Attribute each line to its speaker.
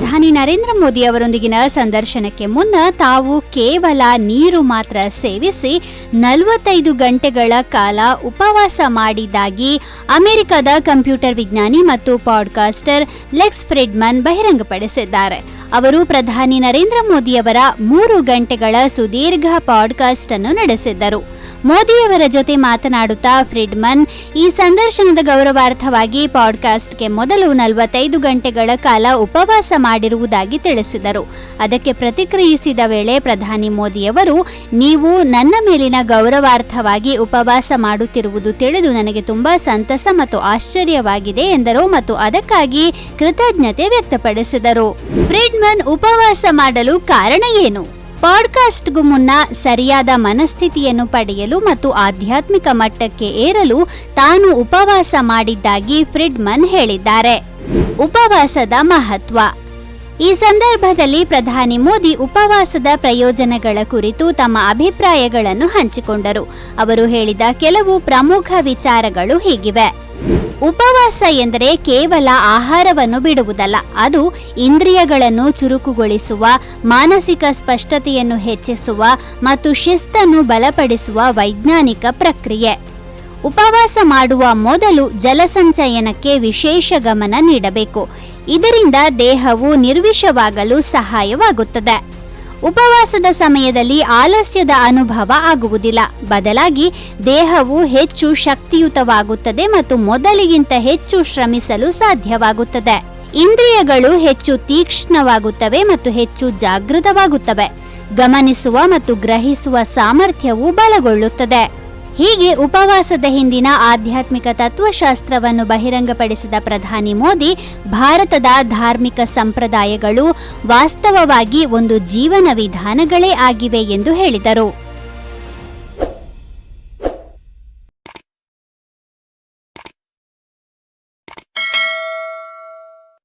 Speaker 1: ಪ್ರಧಾನಿ ನರೇಂದ್ರ ಮೋದಿ ಅವರೊಂದಿಗಿನ ಸಂದರ್ಶನಕ್ಕೆ ಮುನ್ನ ತಾವು ಕೇವಲ ನೀರು ಮಾತ್ರ ಸೇವಿಸಿ ನಲವತ್ತೈದು ಗಂಟೆಗಳ ಕಾಲ ಉಪವಾಸ ಮಾಡಿದ್ದಾಗಿ ಅಮೆರಿಕದ ಕಂಪ್ಯೂಟರ್ ವಿಜ್ಞಾನಿ ಮತ್ತು ಪಾಡ್ಕಾಸ್ಟರ್ ಲೆಕ್ಸ್ ಫ್ರಿಡ್ಮನ್ ಬಹಿರಂಗಪಡಿಸಿದ್ದಾರೆ. ಅವರು ಪ್ರಧಾನಿ ನರೇಂದ್ರ ಮೋದಿಯವರ ಮೂರು ಗಂಟೆಗಳ ಸುದೀರ್ಘ ಪಾಡ್ಕಾಸ್ಟ್ ಅನ್ನು ನಡೆಸಿದ್ದರು. ಮೋದಿಯವರ ಜೊತೆ ಮಾತನಾಡುತ್ತಾ ಫ್ರಿಡ್ಮನ್, ಈ ಸಂದರ್ಶನದ ಗೌರವಾರ್ಥವಾಗಿ ಪಾಡ್ಕಾಸ್ಟ್ಗೆ ಮೊದಲು ನಲವತ್ತೈದು ಗಂಟೆಗಳ ಕಾಲ ಉಪವಾಸ ಮಾಡಿರುವುದಾಗಿ ತಿಳಿಸಿದರು. ಅದಕ್ಕೆ ಪ್ರತಿಕ್ರಿಯಿಸಿದ ವೇಳೆ ಪ್ರಧಾನಿ ಮೋದಿಯವರು, ನೀವು ನನ್ನ ಮೇಲಿನ ಗೌರವಾರ್ಥವಾಗಿ ಉಪವಾಸ ಮಾಡುತ್ತಿರುವುದು ತಿಳಿದು ನನಗೆ ತುಂಬಾ ಸಂತಸ ಮತ್ತು ಆಶ್ಚರ್ಯವಾಗಿದೆ ಎಂದರು ಮತ್ತು ಅದಕ್ಕಾಗಿ ಕೃತಜ್ಞತೆ ವ್ಯಕ್ತಪಡಿಸಿದರು. ಫ್ರಿಡ್ಮನ್, ಉಪವಾಸ ಮಾಡಲು ಕಾರಣ ಏನು? ಪಾಡ್ಕಾಸ್ಟ್ಗೂ ಮುನ್ನ ಸರಿಯಾದ ಮನಸ್ಥಿತಿಯನ್ನು ಪಡೆಯಲು ಮತ್ತು ಆಧ್ಯಾತ್ಮಿಕ ಮಟ್ಟಕ್ಕೆ ಏರಲು ತಾನು ಉಪವಾಸ ಮಾಡಿದ್ದಾಗಿ ಫ್ರಿಡ್ಮನ್ ಹೇಳಿದ್ದಾರೆ. ಉಪವಾಸದ ಮಹತ್ವ. ಈ ಸಂದರ್ಭದಲ್ಲಿ ಪ್ರಧಾನಿ ಮೋದಿ ಉಪವಾಸದ ಪ್ರಯೋಜನಗಳ ಕುರಿತು ತಮ್ಮ ಅಭಿಪ್ರಾಯಗಳನ್ನು ಹಂಚಿಕೊಂಡರು. ಅವರು ಹೇಳಿದ ಕೆಲವು ಪ್ರಮುಖ ವಿಚಾರಗಳು ಹೀಗಿವೆ. ಉಪವಾಸ ಎಂದರೆ ಕೇವಲ ಆಹಾರವನ್ನು ಬಿಡುವುದಲ್ಲ, ಅದು ಇಂದ್ರಿಯಗಳನ್ನು ಚುರುಕುಗೊಳಿಸುವ, ಮಾನಸಿಕ ಸ್ಪಷ್ಟತೆಯನ್ನು ಹೆಚ್ಚಿಸುವ ಮತ್ತು ಶಿಸ್ತನ್ನು ಬಲಪಡಿಸುವ ವೈಜ್ಞಾನಿಕ ಪ್ರಕ್ರಿಯೆ. ಉಪವಾಸ ಮಾಡುವ ಮೊದಲು ಜಲಸಂಚಯನಕ್ಕೆ ವಿಶೇಷ ಗಮನ ನೀಡಬೇಕು. ಇದರಿಂದ ದೇಹವು ನಿರ್ವಿಷವಾಗಲು ಸಹಾಯವಾಗುತ್ತದೆ. ಉಪವಾಸದ ಸಮಯದಲ್ಲಿ ಆಲಸ್ಯದ ಅನುಭವ ಆಗುವುದಿಲ್ಲ. ಬದಲಾಗಿ ದೇಹವು ಹೆಚ್ಚು ಶಕ್ತಿಯುತವಾಗುತ್ತದೆ ಮತ್ತು ಮೊದಲಿಗಿಂತ ಹೆಚ್ಚು ಶ್ರಮಿಸಲು ಸಾಧ್ಯವಾಗುತ್ತದೆ. ಇಂದ್ರಿಯಗಳು ಹೆಚ್ಚು ತೀಕ್ಷ್ಣವಾಗುತ್ತವೆ ಮತ್ತು ಹೆಚ್ಚು ಜಾಗೃತವಾಗುತ್ತವೆ. ಗಮನಿಸುವ ಮತ್ತು ಗ್ರಹಿಸುವ ಸಾಮರ್ಥ್ಯವು ಬಲಗೊಳ್ಳುತ್ತದೆ. ಹೀಗೆ ಉಪವಾಸದ ಹಿಂದಿನ ಆಧ್ಯಾತ್ಮಿಕ ತತ್ವಶಾಸ್ತ್ರವನ್ನು ಬಹಿರಂಗಪಡಿಸಿದ ಪ್ರಧಾನಿ ಮೋದಿ, ಭಾರತದ ಧಾರ್ಮಿಕ ಸಂಪ್ರದಾಯಗಳು ವಾಸ್ತವವಾಗಿ ಒಂದು ಜೀವನ ವಿಧಾನಗಳೇ ಆಗಿವೆ ಎಂದು ಹೇಳಿದರು.